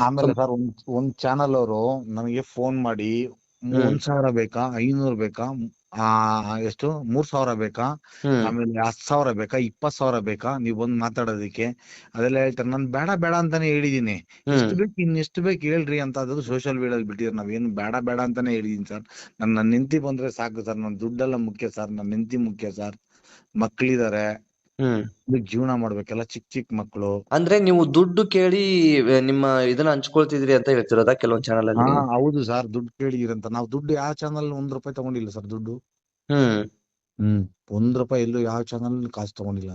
ಆಮೇಲೆ ಸರ್ ಒಂದ್ ಒಂದ್ ಚಾನಲ್ ಅವರು ನನಗೆ ಫೋನ್ ಮಾಡಿ. ಒಂದ್ ಸಾವಿರ ಬೇಕಾ ಐನೂರು ಬೇಕಾ ಆ ಎಷ್ಟು ಮೂರ್ ಸಾವಿರ ಬೇಕಾ ಆಮೇಲೆ ಹತ್ ಸಾವಿರ ಬೇಕಾ ಇಪ್ಪತ್ ಸಾವಿರ ಬೇಕಾ ನೀವ್ ಬಂದ್ ಮಾತಾಡೋದಕ್ಕೆ. ಅದೆಲ್ಲ ಹೇಳ್ತಾರೆ. ನಾನ್ ಬೇಡ ಬೇಡ ಅಂತಾನೆ ಹೇಳಿದೀನಿ ಎಷ್ಟು ಬೇಕು ಇನ್ ಎಷ್ಟು ಬೇಕು ಹೇಳ್ರಿ ಅಂತ ಅದು ಸೋಶಿಯಲ್ ಮೀಡಿಯಾದಲ್ಲಿ ಬಿಟ್ಟಿದ್ರು. ನಾವೇನು ಬೇಡ ಬೇಡ ಅಂತಾನೆ ಹೇಳಿದೀನಿ ಸರ್. ನನ್ ನನ್ನ ನಿಂತಿ ಬಂದ್ರೆ ಸಾಕು ಸರ್. ನನ್ ದುಡ್ಡೆಲ್ಲ ಮುಖ್ಯ ಸರ್. ನನ್ನ ನಿಂತಿ ಮುಖ್ಯ ಸರ್. ಮಕ್ಳಿದಾರೆ. ಇದಕ್ ಜೀವನ ಮಾಡ್ಬೇಕಲ್ಲ ಚಿಕ್ಕ ಚಿಕ್ಕ ಮಕ್ಕಳು ಅಂದ್ರೆ ನೀವು ದುಡ್ಡು ಕೇಳಿ ನಿಮ್ಮ ಇದನ್ನ ಹಂಚ್ಕೊಳ್ತಿದ್ರಿ ಅಂತ ಹೇಳ್ತಿರೋದಾ ಕೆಲವೊಂದ್ ಚಾನಲ್ ಅಲ್ಲಿ ಹೌದು ಸರ್ ದುಡ್ಡು ಕೇಳಿದಿರಂತ. ನಾವು ದುಡ್ಡು ಯಾವ ಚಾನಲ್ ಒಂದ್ ರೂಪಾಯಿ ತಗೊಂಡಿಲ್ಲ ಸರ್ ದುಡ್ಡು. ಹ್ಮ್. ಹ್ಮ್ ಒಂದ್ ರೂಪಾಯಿ ಎಲ್ಲೂ ಯಾವ ಚಾನಲ್ ಕಾಸು ತಗೊಂಡಿಲ್ಲ.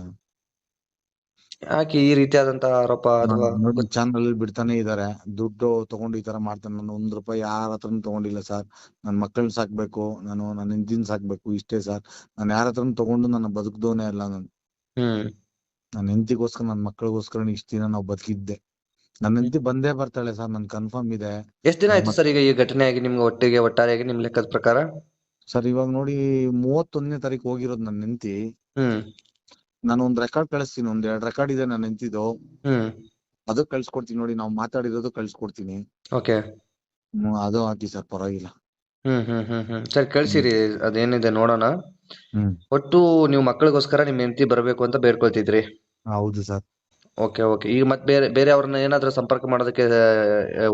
ಯಾಕೆ ಈ ರೀತಿಯಾದಂತಹ ಆರೋಪ ಅಥವಾ ಚಾನಲ್ ಬಿಡ್ತಾನೆ ಇದಾರೆ. ದುಡ್ಡು ತಗೊಂಡು ಈ ತರ ಮಾಡ್ತಾನೆ ನಾನು ಒಂದ್ ರೂಪಾಯಿ ಯಾರ ಹತ್ರನು ತಗೊಂಡಿಲ್ಲ ಸರ್. ನನ್ ಮಕ್ಕಳನ್ನ ಸಾಕ್ಬೇಕು ನಾನು ನನ್ನ ಹಿಂದಿನ ಸಾಕ್ಬೇಕು ಇಷ್ಟೇ ಸರ್. ನಾನು ಯಾರ ಹತ್ರನು ತಗೊಂಡು ನನ್ನ ಬದುಕ್ದವನೇ ಅಲ್ಲ ನಾನು. ನನ್ನ ಹೆಂಡತಿಗೋಸ್ಕರ ನನ್ನ ಮಕ್ಕಳಿಗೋಸ್ಕರ ಇಷ್ಟ ದಿನ ನಾವು ಬದುಕಿದ್ದೆ. ನನ್ನ ಹೆಂಡತಿ ಬಂದೇ ಬರ್ತಾಳೆ ಸರ್ ನನ್ ಕನ್ಫರ್ಮ್ ಇದೆ. ಎಷ್ಟ್ ದಿನ ಆಯ್ತು ಸರ್ ಈಗ ಈ ಘಟನೆ ಆಗಿ ನಿಮ್ಗೆ ಒಟ್ಟಿಗೆ ಒಟ್ಟಾರೆಯಾಗಿ ನಿಮ್ ಲೆಕ್ಕದ ಪ್ರಕಾರ? ಸರ್ ಇವಾಗ ನೋಡಿ ಮೂವತ್ತೊಂದನೇ ತಾರೀಕು ಹೋಗಿರೋದು ನನ್ನ ಹೆಂಡತಿ. ಹ್ಮ್. ನಾನು ಒಂದ್ ರೆಕಾರ್ಡ್ ಕಳಿಸ್ತೀನಿ ಒಂದ್ ಎರಡ್ ರೆಕಾರ್ಡ್ ಇದೆ ನನ್ನ ಹೆಂಡತಿದು. ಹ್ಮ್. ಅದು ಕಳ್ಸ್ಕೊಡ್ತೀನಿ ನೋಡಿ ನಾವು ಮಾತಾಡಿರೋದು ಕಳ್ಸ್ಕೊಡ್ತೀನಿ. ಓಕೆ. ಹ್ಮ್, ಅದು ಹಾಕಿ ಸರ್ ಪರವಾಗಿಲ್ಲ. ಹ್ಮ್ ಹ್ಮ್ ಹ್ಮ್ ಹ್ಮ್. ಸರಿ ಕಳ್ಸಿರಿ ಅದೇನಿದೆ ನೋಡೋಣ. ಒಟ್ಟು ನೀವು ಮಕ್ಕಳಿಗೋಸ್ಕರ ನಿಮ್ ಹೆಂಡತಿ ಬರಬೇಕು ಅಂತ ಬೇಡ್ಕೊಳ್ತಿದ್ರಿ. ಹೌದು ಸರ್. Okay okay. ಈಗ ಮತ್ತೆ ಬೇರೆ ಬೇರೆ ಅವ್ರನ್ನ ಏನಾದ್ರೂ ಸಂಪರ್ಕ ಮಾಡೋದಕ್ಕೆ ಹೋಗಿದ್ರ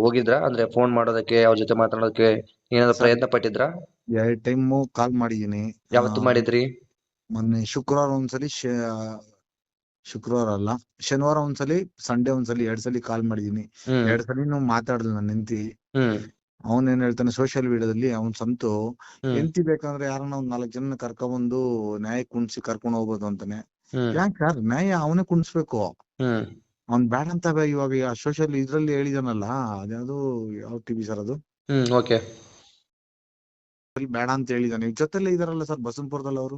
ಹೋಗಿದ್ರಾ? ಅಂದ್ರೆ ಫೋನ್ ಮಾಡೋದಕ್ಕೆ ಅವ್ರ ಜೊತೆ ಮಾತಾಡೋದಕ್ಕೆ ಏನಾದ್ರು ಪ್ರಯತ್ನ ಪಟ್ಟಿದ್ರಾ? ಎರಡ್ ಟೈಮ್ ಕಾಲ್ ಮಾಡಿದೀನಿ ಯಾವತ್ತು ಆ, ಮಾಡಿದ್ರಿ? ಮೊನ್ನೆ ಶುಕ್ರವಾರ ಒಂದ್ಸಲಿ ಶ ಶುಕ್ರವಾರ ಅಲ್ಲ ಶನಿವಾರ ಒಂದ್ಸಲಿ ಸಂಡೇ ಒಂದ್ಸಲಿ ಎರಡ್ ಸಲಿ ಕಾಲ್ ಮಾಡಿದೀನಿ ಹ್ಮ್. ಎರಡ್ ಸಲಿನೂ ಮಾತಾಡ್ದು ನನ್ನ ಹೆಂಡತಿ. ಹ್ಮ್. ಅವನ್ ಏನ್ ಹೇಳ್ತಾನೆ ಸೋಶಿಯಲ್ ಮೀಡಿಯಾದಲ್ಲಿ ಅವ್ನ್ ಸಂತು ಎಂತಿ ಬೇಕಂದ್ರೆ ಯಾರನ್ನ ಒಂದ್ ನಾಲ್ಕ್ ಜನ ಕರ್ಕೊಂಡ್ಬಂದು ನ್ಯಾಯ ಕುಣ್ಸಿ ಕರ್ಕೊಂಡ್ ಹೋಗ್ಬೋದು ಅಂತಾನೆ. ಯಾಕೆ ಸರ್ ನ್ಯಾಯ ಅವನೇ ಕುಣ್ಸ್ಬೇಕು? ಅವ್ನ್ ಬ್ಯಾಡ ಅಂತ ಇವಾಗ ಸೋಷಿಯಲ್ ಇದ್ರಲ್ಲಿ ಹೇಳಿದಾನಲ್ಲ ಅದ್ಯಾವ್ದು ಯಾವ ಟಿವಿ ಸರ್ ಅದು? ಓಕೆ. ಬೇಡ ಅಂತ ಹೇಳಿದಾನೆ. ಜೊತೆಲ್ಲೇ ಜೊತೆಲೆ ಇದಾರಲ್ಲ ಸರ್ ಬಸವನಪುರದಲ್ಲಿ ಅವರು?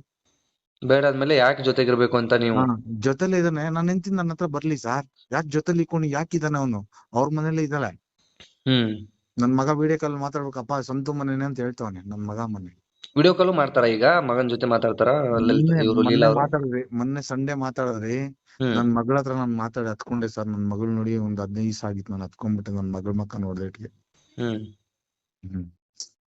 ಬೇಡ ಆದ್ಮೇಲೆ ಯಾಕೆ ಜೊತೆಗಿರ್ಬೇಕು ಅಂತ ನೀವು? ಜೊತೆಲೆ ಇದಾನೆ. ನನ್ನ ಹೆಂಡತಿ ನನ್ನ ಹತ್ರ ಬರ್ಲಿ ಸರ್ ಯಾಕೆ ಜೊತೆಲಿ ಇಟ್ಕೊಂಡು ಯಾಕಿದಾನೆ ಇದಾನೆ ಅವನು? ಅವ್ರ ಮನೇಲೆ ಇದ್ದಾಳೆ. ಹ್ಮ್. ನನ್ ಮಗ ವಿಡಿಯೋ ಕಾಲ್ ಮಾತಾಡ್ಬೇಕಪ್ಪ ಸ್ವಂತ ಮನೇನೆ ಅಂತ ಹೇಳ್ತಾವನೆ ನನ್ ಮಗ ಮನೆ ವಿಡಿಯೋ ಕಾಲ್ ಮಾಡ್ತಾರ ಈಗ? ಮಗನ್ ಜೊತೆ ಮಾತಾಡ್ತಾರ? ಮಾತಾಡ್ರಿ ಮೊನ್ನೆ ಮಾತಾಡಿದ್ರಿ ಸಂಡೇ ಮಾತಾಡಿದ್ರಿ. ಹ್ಮ್. ನನ್ ಮಗಳ ಹತ್ರ ನಾನ್ ಮಾತಾಡಿ ಹತ್ಕೊಂಡೆ ಸರ್ ನನ್ ಮಗಳು ನೋಡಿ ಒಂದ್ ಹದಿನೈದು ದಿವಸ ಆಗಿತ್ತು ನಾನು ಹತ್ಕೊಂಡ್ಬಿಟ್ಟೆ ನನ್ ಮಗಳ ಮಕ್ಕ ನೋಡ್ದೆ ಇಟ್ಗೆ. ಹ್ಮ್.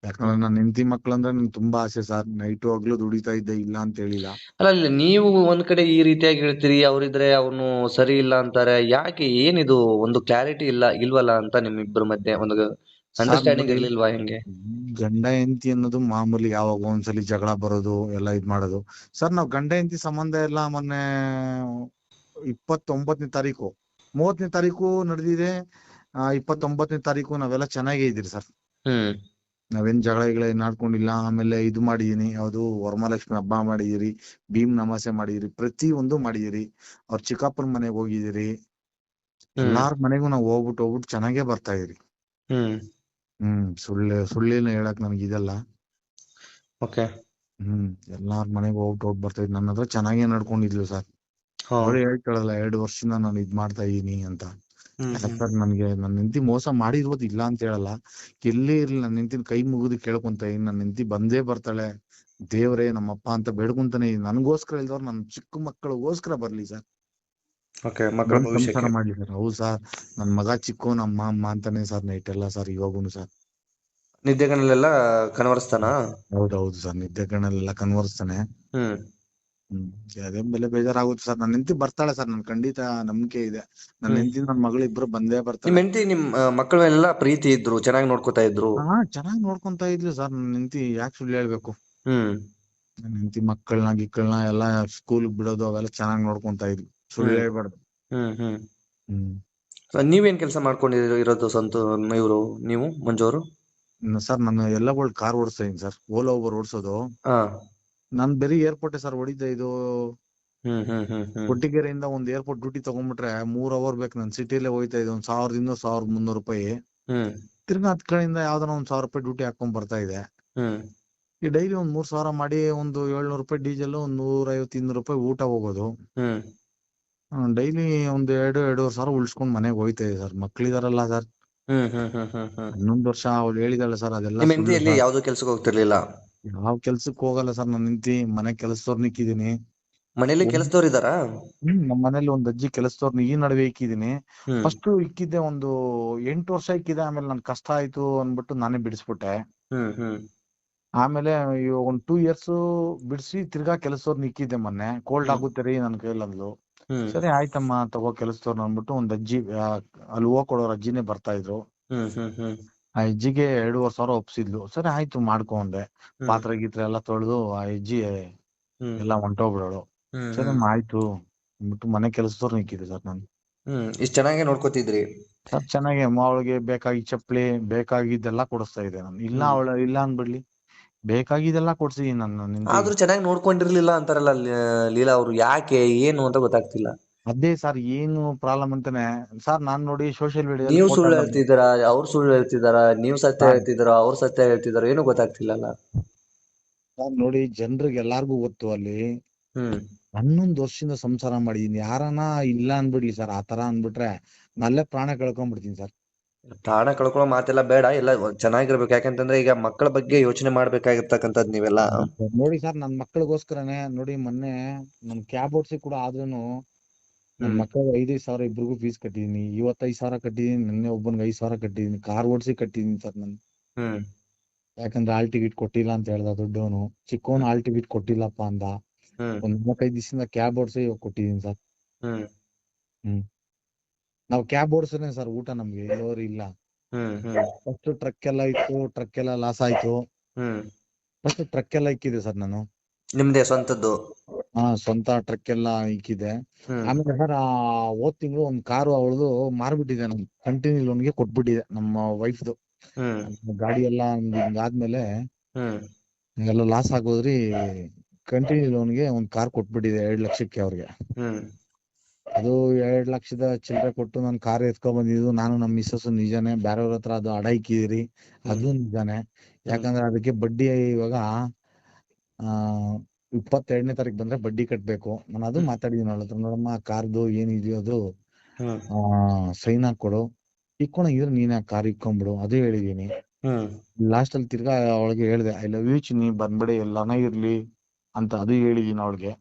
ಯಾಕಂದ್ರೆ ನನ್ನ ಹೆಂಡತಿ ಮಕ್ಕಳಂದ್ರೆ ನಂಗೆ ತುಂಬಾ ಆಸೆ ಸರ್ ನೈಟ್ ಹಗ್ಲು ದುಡಿತಾ ಇದ್ದೆ ಇಲ್ಲ ಅಂತ ಹೇಳಿಲ್ಲ. ಅಲ್ಲ ಇಲ್ಲ ನೀವು ಒಂದ್ ಕಡೆ ಈ ರೀತಿಯಾಗಿ ಹೇಳ್ತೀರಿ ಅವ್ರಿದ್ರೆ ಅವನು ಸರಿ ಇಲ್ಲ ಅಂತಾರೆ ಯಾಕೆ? ಏನಿದು? ಒಂದು ಕ್ಲಾರಿಟಿ ಇಲ್ಲ ಇಲ್ವಲ್ಲ ಅಂತ ನಿಮ್ಮಿಬ್ಬರ ಮಧ್ಯೆ ಒಂದು ಅಂಡರ್ಸ್ಟ್ಯಾಂಡಿಂಗ್ ಇರ್ಲಿಲ್ವಾ ಹೆಂಗೆ? ಗಂಡ ಹೆಂಡತಿ ಅನ್ನೋದು ಮಾಮೂಲಿ ಯಾವಾಗ ಒಂದ್ಸಲಿ ಜಗಳ ಬರೋದು ಎಲ್ಲ ಇದ್ ಮಾಡೋದು. ಸರ್ ನಾವ್ ಗಂಡ ಹೆಂಡತಿ ಸಂಬಂಧ ಎಲ್ಲ ಮೊನ್ನೆ ಇಪ್ಪತ್ತೊಂಬತ್ತನೇ ತಾರೀಕು ಮೂವತ್ತನೇ ತಾರೀಕು ನಡೆದಿದೆ. ಇಪ್ಪತ್ತೊಂಬತ್ತನೇ ತಾರೀಕು ನಾವೆಲ್ಲ ಚೆನ್ನಾಗೇ ಇದ್ದೀರಿ ಸರ್. ನಾವೇನ್ ಜಗಳ ಗಿಗಳ ಏನ್ ಆಡ್ಕೊಂಡಿಲ್ಲ ಆಮೇಲೆ ಇದು ಮಾಡಿದೀನಿ ಯಾವ್ದು ವರಮಹಾಲಕ್ಷ್ಮಿ ಹಬ್ಬ ಮಾಡಿದಿರಿ ಭೀಮ್ ನಮಾಸೆ ಮಾಡಿದಿರಿ ಪ್ರತಿ ಒಂದು ಮಾಡಿದಿರಿ. ಅವ್ರ ಚಿಕ್ಕಪ್ಪನ ಮನೆಗೆ ಹೋಗಿದಿರಿ ಎಲ್ಲಾರ ಮನೆಗೂ ನಾವ್ ಹೋಗ್ಬಿಟ್ಟು ಹೋಗ್ಬಿಟ್ಟು ಚೆನ್ನಾಗೇ ಬರ್ತಾ ಇದೀರಿ. ಹ್ಮ್ ಸುಳ್ಳು ಸುಳ್ಳಿನ ಹೇಳಕ್ ನನಗೆ ಇದಲ್ಲ. ಓಕೆ ಹ್ಮ್ ಎಲ್ಲಾರ ಮನೆಗೆ ಹೋಗ್ಬಿಟ್ಟು ಹೋಗಿ ಬರ್ತಾ ಇದ್ ನನ್ನ ಹತ್ರ ಚೆನ್ನಾಗೇ ನಡ್ಕೊಂಡಿದ್ಲು ಸರ್. ಅವ್ರು ಅವಳು ಹೇಳ್ತಾಳಲ್ಲ ಎರಡು ವರ್ಷದಿಂದ ನಾನು ಇದ್ ಮಾಡ್ತಾ ಇದೀನಿ ಅಂತ. ಸರ್ ನನ್ಗೆ ನನ್ನ ಹೆಂಡತಿ ಮೋಸ ಮಾಡಿರ್ಬೋದು ಇಲ್ಲ ಅಂತ ಹೇಳಲ್ಲ. ಎಲ್ಲೇ ಇರ್ಲಿ ನನ್ನ ಹೆಂಡತಿನ ಕೈ ಮುಗಿದು ಕೇಳ್ಕೊಂತ ಇದೀನಿ ನನ್ನ ಹೆಂಡತಿ ಬಂದೇ ಬರ್ತಾಳೆ. ದೇವ್ರೇ ನಮ್ಮಪ್ಪ ಅಂತ ಬೇಡ್ಕೊಂತಾನೆ ನನ್ಗೋಸ್ಕರ ಇಲ್ದವ್ರು ನನ್ನ ಚಿಕ್ಕ ಮಕ್ಕಳಿಗೋಸ್ಕರ ಬರ್ಲಿ ಸರ್. ಮಕ್ಕಳ ಸಂಸಾರ ಸರ್ ಹೌದು ಸರ್ ನನ್ ಮಗ ಚಿಕ್ಕೋನ್ ಅಮ್ಮ ಅಮ್ಮ ಅಂತಾನೆ ಸರ್ ನೈಟ್ ಎಲ್ಲ ಸರ್ ಇವಾಗೂನು ಸರ್ ನಿದ್ದೆಗನಲ್ಲೆಲ್ಲ ಕನವರಿಸ್ತಾನ ಹೌದೌದು ಸರ್ ನಿದ್ದೆ ಕಣ್ಣಲ್ಲೆಲ್ಲ ಕನ್ವರ್ಸ್ತಾನೆ ಹ್ಮ್. ಅದೇ ಬೆಲೆ ಬೇಜಾರಾಗುತ್ತೆ ಸರ್ ನನ್ನ ಹೆಂಡತಿ ಬರ್ತಾಳೆ ಸರ್ ನನ್ ಖಂಡಿತ ನಂಬಿಕೆ ಇದೆ. ನನ್ನ. ಹೆಂಡತಿ ನನ್ನ ಮಗಳು ಇಬ್ರು ಬಂದೇ ನಿಮ್ ಬರ್ತಾಳೆ ಹೆಂಡತಿ ನಿಮ್ ಆ, ಪ್ರೀತಿ ಇದ್ರು ಚೆನ್ನಾಗಿ ನೋಡ್ಕೊತಾ ಇದ್ರು? ಹಾ ಚೆನ್ನಾಗಿ ನೋಡ್ಕೊಂತ ಇದ್ಲು ಸರ್ ನನ್ನ ಹೆಂಡತಿ ಯಾಕೆ ಸುಳ್ಳು ಹೇಳ್ಬೇಕು? ಹ್ಮ್. ನನ್ನ ಹೆಂಡತಿ ಮಕ್ಕಳನ್ನ ಗಿಕ್ಕಳನ್ನ ಎಲ್ಲ ಸ್ಕೂಲ್ ಬಿಡೋದು ಅವೆಲ್ಲ ಚೆನ್ನಾಗಿ ನೋಡ್ಕೊಂತ ಇದ್ಲು. ಸುಳ್ಳು. ಹೇಳ್ಬಾರ್ದು. ಹ್ಮ್ ಹ್ಮ್. ನೀವೇನ್ ಕೆಲಸ ಮಾಡ್ಕೊಂಡಿರೋ ಇರೋದು ಸಂತ ಇವರು ನೀವು ಮಂಜು ಅವರು ಸರ್ ನಾನು ಎಲ್ಲ ವರ್ಲ್ಡ್ ಕಾರ್ ಓಡಿಸ್ತಾ ಇದೀನಿ ಸರ್. ಓಲಾ ಓವರ್ ಓಡಿಸೋದು. ಹಾ. ನಾನ್ ಬರೀ ಏರ್ಪೋರ್ಟ್ ಸರ್ ಹೊಡಿದ್ದೆ ಇದು. ಹ್ಮ್ ಹ್ಮ್ ಹ್ಮ್ ಹ್ಮ್. ಕೊಟ್ಟಿಗೆರೆಯಿಂದ ಒಂದ್ ಏರ್ಪೋರ್ಟ್ ಡ್ಯೂಟಿ ತಗೊಂಡ್ಬಿಟ್ರೆ ಮೂರ್ ಅವರ್ ಬೇಕು ನನ್ ಸಿಟಿಲೇ ಹೋಯ್ತಾ ಇದೆ ಒಂದ್ ಸಾವಿರದಿಂದ ಸಾವಿರದ ಮುನ್ನೂರು ರೂಪಾಯಿ. ಹ್ಮ್. ತಿರ್ಗಾ ಹತ್ ಕಡೆಯಿಂದ ಯಾವ್ದಾನ ಒಂದ್ ಸಾವಿರ ರೂಪಾಯಿ ಡ್ಯೂಟಿ ಹಾಕೊಂಡ್ ಬರ್ತಾ ಇದೆ. ಹ್ಮ್. ಈ ಡೈಲಿ ಒಂದ್ ಮೂರ್ ಸಾವಿರ ಮಾಡಿ ಒಂದು ಏಳ್ನೂರು ರೂಪಾಯಿ ಡೀಸೆಲ್ ಒಂದ್ ನೂರ ಐವತ್ತು ಇನ್ನೂರು ರೂಪಾಯಿ ಊಟ ಹೋಗೋದು. ಹ್ಮ್. ಡೈಲಿ ಒಂದ್ ಎರಡು ಎರಡೂವರೆ ಸಾವಿರ ಉಳಿಸ್ಕೊಂಡ್ ಮನೆಗ್ ಹೋಯ್ತಾ ಇದೆ ಸರ್ ಮಕ್ಳಿದಾರಲ್ಲ ಸರ್ ಹ್ಮ್ ಹ್ಮ್ ಹ್ಮ್ ಹ್ಮ್ ಹ್ಮ್. ಹನ್ನೊಂದು ವರ್ಷ ಅವ್ಳು ಹೇಳಿದಾಳೆ ಸರ್ ಅದೆಲ್ಲ ನಿಮ್ ಯಾವ್ದು ಕೆಲ್ಸಕ್ಕೆ ಹೋಗ್ತಿರ್ಲಿಲ್ಲ? ಯಾವ ಕೆಲ್ಸಕ್ ಹೋಗಲ್ಲ ಸರ್ ನಾನು ನಿಂತಿ ಮನೆ ಕೆಲಸದವ್ರ ನಿಕ್ಕಿದೀನಿ ಮನೇಲಿ ಕೆಲಸದವ್ರು ಇದಾರಾ ಹ್ಮ್ ನಮ್ಮ ಮನೇಲಿ ಒಂದ್ ಅಜ್ಜಿ ಕೆಲಸದವ್ರನ್ನ ಈ ನಡುವೆ ಇಕ್ಕಿದೀನಿ ಹ್ಮ್. ಫಸ್ಟ್ ಇಕ್ಕಿದ್ದೆ ಒಂದು ಎಂಟು ವರ್ಷ ಇಕ್ಕಿದೆ ಆಮೇಲೆ ನನ್ ಕಷ್ಟ ಆಯ್ತು ಅಂದ್ಬಿಟ್ಟು ನಾನೇ ಬಿಡಿಸ್ಬಿಟ್ಟೆ. ಹ್ಮ್ ಹ್ಮ್. ಆಮೇಲೆ ಇವಾಗ ಒಂದ್ ಟೂ ಇಯರ್ಸ್ ಬಿಡಿಸಿ ತಿರ್ಗಾ ಕೆಲಸದವ್ರನ್ನ ಇಕ್ಕಿದ್ದೆ ಮೊನ್ನೆ. ಕೋಲ್ಡ್ ಆಗುತ್ತೆ ರೀ ನನ್ ಕೈಲಂದ್ಲು. ಸರಿ ಆಯ್ತಮ್ಮ ತಗೋ ಕೆಲಸದವ್ರು ಅಂದ್ಬಿಟ್ಟು ಒಂದ್ ಅಜ್ಜಿ ಅಲ್ಲಿ ಹೂವ ಕೊಡೋರ್ ಅಜ್ಜಿನೇ ಬರ್ತಾ ಇದ್ರು. ಆ ಅಜ್ಜಿಗೆ ಎರಡೂವರೆ ಸಾವಿರ ಒಪ್ಸಿದ್ಲು. ಸರಿ ಆಯ್ತು ಮಾಡ್ಕೊ ಅಂದೆ. ಹ್ಮ್. ಪಾತ್ರೆ ಗೀತ್ರೆ ಎಲ್ಲಾ ತೊಳೆದು ಆ ಅಜ್ಜಿ ಎಲ್ಲ ಹೊಂಟೋಗ್ಬಿಡೋಳು. ಸರಿ ಆಯ್ತು. ಅಂದ್ಬಿಟ್ಟು ಮನೆ ಕೆಲಸದವ್ರು ಇಕ್ಕಿದೆ ಸರ್ ನಾನು. ಇಷ್ಟ ಚೆನ್ನಾಗಿ ನೋಡ್ಕೋತಿದ್ರಿ. ಸರ್ ಚೆನ್ನಾಗಿ. ಅವಳಿಗೆ ಬೇಕಾಗಿ ಚಪ್ಲಿ ಬೇಕಾಗಿದ್ದೆಲ್ಲ ಕೊಡಿಸ್ತಾ ಇದ್ದೆ ನಾನು. ಇಲ್ಲ ಅವ್ಳ ಅವಳ ಇಲ್ಲ ಅನ್ಬಿಡ್ಲಿ ಬೇಕಾಗಿದ್ದೆಲ್ಲ ಕೊಡ್ಸಿದೀನಿ ನಾನು. ಆದ್ರೂ ಚೆನ್ನಾಗಿ ನೋಡ್ಕೊಂಡಿರ್ಲಿಲ್ಲ ಅಂತಾರಲ್ಲ ಲೀಲಾ ಅವ್ರು ಯಾಕೆ ಏನು ಅಂತ ಗೊತ್ತಾಗ್ತಿಲ್ಲ. ಅದೇ ಸರ್ ಏನು ಪ್ರಾಬ್ಲಮ್ ಅಂತಾನೆ. ಸರ್ ನಾನ್ ನೋಡಿ ಸೋಶಿಯಲ್ ನೀವು ಸುಳ್ಳು ಮೀಡಿಯಾ ಹೇಳ್ತಿದ್ದೀರಾ ಅವ್ರು ಸುಳ್ಳು ಹೇಳ್ತಿದಾರ ನೀವು ಸತ್ಯ ಹೇಳ್ತಿದಾರ ಅವ್ರ ಸತ್ಯ ಹೇಳ್ತಿದಾರ ಏನು ಗೊತ್ತಾಗ್ತಿಲ್ಲಲ್ಲ ನೋಡಿ ಜನರಿಗೆ ಎಲ್ಲಾರ್ಗು ಗೊತ್ತು ಅಲ್ಲಿ. ಹನ್ನೊಂದು ವರ್ಷದಿಂದ ಸಂಸಾರ ಮಾಡಿದೀನಿ. ಯಾರನ ಇಲ್ಲ ಅನ್ಬಿಡ್ಲಿ ಸರ್ ಆತರ ಅನ್ಬಿಟ್ರೆ ನಲ್ಲೇ ಪ್ರಾಣ ಕಳ್ಕೊಂಡ್ಬಿಡ್ತೀನಿ ಸರ್. ಪ್ರಾಣ ಕಳ್ಕೊಳ್ಳೋ ಮಾತೆಲ್ಲ ಬೇಡ ಎಲ್ಲ ಚೆನ್ನಾಗಿರ್ಬೇಕು. ಯಾಕಂತಂದ್ರೆ ಈಗ ಮಕ್ಕಳ ಬಗ್ಗೆ ಯೋಚನೆ ಮಾಡ್ಬೇಕಾಗಿರ್ತಕ್ಕಂಥದ್ ನೀವೆಲ್ಲ. ನೋಡಿ ಸರ್ ನನ್ ಮಕ್ಕಳಿಗೋಸ್ಕರನೇ ನೋಡಿ ಮೊನ್ನೆ ನನ್ ಕ್ಯಾಬ್ ಓಡ್ಸಿ ಕೂಡ ಆದ್ರೂನು ನನ್ ಮಕ್ಕಳಿಗೆ ಐದೈದು ಸಾವಿರ ಇಬ್ರಿಗೂ ಫೀಸ್ ಕಟ್ಟಿದೀನಿ ಇವತ್ತೈದು ಸಾವಿರ ಕಟ್ಟಿದೀನಿ ನಿನ್ನೆ ಒಬ್ಬನಿಗೆ ಐದು ಸಾವಿರ ಕಟ್ಟಿದೀನಿ ಕಾರ್ ಓಡಿಸಿ ಕಟ್ಟಿದೀನಿ ಸರ್ ನಾನು. ಯಾಕಂದ್ರೆ ಆಲ್ ಟಿಕೆಟ್ ಕೊಟ್ಟಿಲ್ಲ ಅಂತ ಹೇಳ್ದ ದೊಡ್ಡವನು. ಚಿಕ್ಕವನು ಆಲ್ ಟಿಕೆಟ್ ಕೊಟ್ಟಿಲ್ಲಪ್ಪ ಅಂದ. ಒಂದ್ ನಾಲ್ಕೈದು ದಿವಸದಿಂದ ಕ್ಯಾಬ್ ಓಡಿಸಿ ಕೊಟ್ಟಿದೀನಿ ಸರ್. ಹ್ಮ್. ನಾವು ಕ್ಯಾಬ್ ಓಡಿಸೋನೆ ಸರ್ ಊಟ ನಮ್ಗೆ? ಎಲ್ಲೋರು ಇಲ್ಲ. ಫಸ್ಟ್ ಟ್ರಕ್ ಎಲ್ಲ ಇತ್ತು ಟ್ರಕ್ ಎಲ್ಲ ಲಾಸ್ ಆಯ್ತು. ಫಸ್ಟ್ ಟ್ರಕ್ ಎಲ್ಲ ಇಕ್ಕಿದೆ ಸರ್ ನಾನು. ನಿಮ್ದೇ ಸ್ವಂತದ್ದು? ಹಾ ಸ್ವಂತ ಟ್ರಕ್ ಎಲ್ಲ ಇಕ್ಕಿದೆ. ಆಮೇಲೆ ಸರ್ ಆ ಹೋದ್ ತಿಂಗಳು ಒಂದ್ ಕಾರು ಅವಳದು ಮಾರ್ಬಿಟ್ಟಿದೆ ನಮ್ ಕಂಟಿನ್ಯೂ ಲೋನ್ಗೆ ಕೊಟ್ಬಿಟ್ಟಿದೆ ನಮ್ಮ ವೈಫ್ದು ಗಾಡಿ ಎಲ್ಲ ಆದ್ಮೇಲೆ ಎಲ್ಲ ಲಾಸ್ ಆಗೋದ್ರಿ ಕಂಟಿನ್ಯೂ ಲೋನ್ಗೆ ಒಂದ್ ಕಾರ್ ಕೊಟ್ಬಿಟ್ಟಿದೆ ಎರಡ್ ಲಕ್ಷಕ್ಕೆ ಅವ್ರಿಗೆ. ಅದು ಎರಡ್ ಲಕ್ಷದ ಚಿಲ್ಲರೆ ಕೊಟ್ಟು ನಾನು ಕಾರ್ ಎತ್ಕೊಂಡ್ ಬಂದಿದ್ದು. ನಾನು ನಮ್ಮ ಮಿಸ್ಸಸ್ ನಿಜಾನೇ ಬೇರೆಯವ್ರ ಹತ್ರ ಅದು ಅಡ ಇಕ್ಕಿದಿರಿ. ಅದು ನಿಜಾನೇ. ಯಾಕಂದ್ರೆ ಅದಕ್ಕೆ ಬಡ್ಡಿ ಇವಾಗ ಆ ಇಪ್ಪತ್ತೆರಡನೇ ತಾರೀಕು ಬಂದ್ರೆ ಬಡ್ಡಿ ಕಟ್ಬೇಕು. ನಾನು ಅದು ಮಾತಾಡಿದಿನ ಅವಳ ಹತ್ರ. ನೋಡಮ್ಮ ಕಾರ್ದು ಏನಿದೆಯೋ ಅದು. ಆ ಸೈನ್ ಹಾಕೊಡು ಇಕ್ಕೊಳಂಗಿದ್ರೆ ನೀನೇ ಕಾರ್ ಇಕ್ಕೊಂಬಿಡು ಅದು ಹೇಳಿದೀನಿ. ಲಾಸ್ಟ್ ಅಲ್ಲಿ ತಿರ್ಗಾ ಅವಳಿಗೆ ಹೇಳ್ದೆ ಐ ಲವ್ ಯು ಚಿನ್ನಿ ಬಂದ್ಬಿಡಿ ಎಲ್ಲಾನ ಇರ್ಲಿ ಅಂತ ಅದು ಹೇಳಿದೀನಿ ಅವಳಿಗೆ.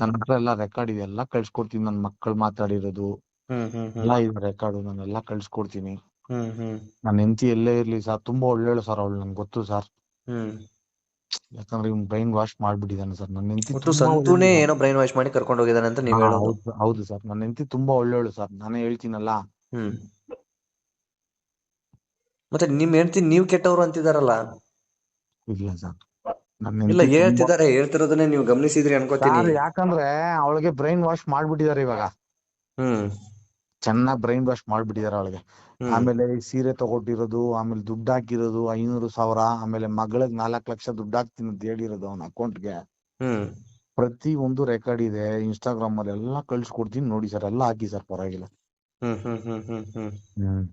ನನ್ನ ಹತ್ರ ಎಲ್ಲ ರೆಕಾರ್ಡ್ ಇದೆ ಎಲ್ಲ ಕಳ್ಸ್ಕೊಡ್ತೀನಿ. ನನ್ನ ಮಕ್ಕಳು ಮಾತಾಡಿರೋದು. ಎಲ್ಲ ಇದೆ ರೆಕಾರ್ಡ್ ನಾನೆಲ್ಲ ಕಳ್ಸ್ಕೊಡ್ತೀನಿ. ಹ್ಮ್ ಹ್ಮ್. ನನ್ನ ಹೆಂಡತಿ ಎಲ್ಲೇ ಇರ್ಲಿ ಸರ್ ತುಂಬಾ ಒಳ್ಳೆಯವಳು ಸರ್ ಅವಳು ನನ್ಗೆ ಗೊತ್ತು ಸರ್ ಯಾಕಂದ್ರೆ ಇವ್ನು ಬ್ರೈನ್ ವಾಶ್ ಮಾಡ್ಬಿಟ್ಟಿದ್ದಾನೆ ಸರ್ ನನ್ನ ಹೆಂಡತಿ ತುಂಬಾ ಸಂತೂನೇ ಏನೋ ಬ್ರೈನ್ ವಾಶ್ ಮಾಡಿ ಕರ್ಕೊಂಡು ಹೋಗಿದ್ದಾನೆ ಅಂತ ನೀವು ಹೇಳೋದು. ಹೌದು ಸರ್ ನನ್ನ ಹೆಂಡತಿ ತುಂಬಾ ಒಳ್ಳೆಯವಳು ಸರ್ ನಾನೇ ಹೇಳ್ತೀನಲ್ಲ. ಮತ್ತೆ ನಿಮ್ ಹೆಂಡತಿ ನೀವ್ ಕೆಟ್ಟವ್ರು ಅಂತಿದಾರಲ್ಲ. ಇಲ್ಲ ಸರ್ ಇಲ್ಲ ಹೇಳ್ತಿದಾರೆ ಹೇಳ್ತಿರೋದನ್ನೇ ನೀವು ಗಮನಿಸಿದ್ರಿ ಅನ್ಕೋತೀನಿ. ಯಾಕಂದ್ರೆ ಅವಳಿಗೆ ಬ್ರೈನ್ ವಾಶ್ ಮಾಡ್ಬಿಟ್ಟಿದ್ದಾರೆ ಇವಾಗ. ಹ್ಮ್. ಚೆನ್ನಾಗ್ ಬ್ರೈನ್ ವಾಶ್ ಮಾಡ್ಬಿಟ್ಟಿದ್ದಾರೆ ಅವಳಿಗೆ. ಆಮೇಲೆ ಸೀರೆ ತಗೊಟ್ಟಿರೋದು ಆಮೇಲೆ ದುಡ್ಡು ಹಾಕಿರೋದು ಐನೂರು ಸಾವಿರ ಆಮೇಲೆ ಮಗಳಿಗೆ ನಾಲ್ಕು ಲಕ್ಷ ದುಡ್ಡು ಹಾಕ್ತೀನಿ ಅಂತ ಹೇಳಿರೋದು ಅವನ ಅಕೌಂಟ್ಗೆ ಹ್ಮ್. ಪ್ರತಿ ಒಂದು ರೆಕಾರ್ಡ್ ಇದೆ ಇನ್ಸ್ಟಾಗ್ರಾಮ್ ಅಲ್ಲಿ ಎಲ್ಲಾ ಕಳ್ಸಿಕೊಡ್ತೀನಿ ನೋಡಿ ಸರ್ ಎಲ್ಲಾ ಹಾಕಿ ಸರ್ ಪರವಾಗಿಲ್ಲ. ಹ್ಮ್ ಹ್ಮ್ ಹ್ಮ್ ಹ್ಮ್ ಹ್ಮ್. ಹ್ಮ್.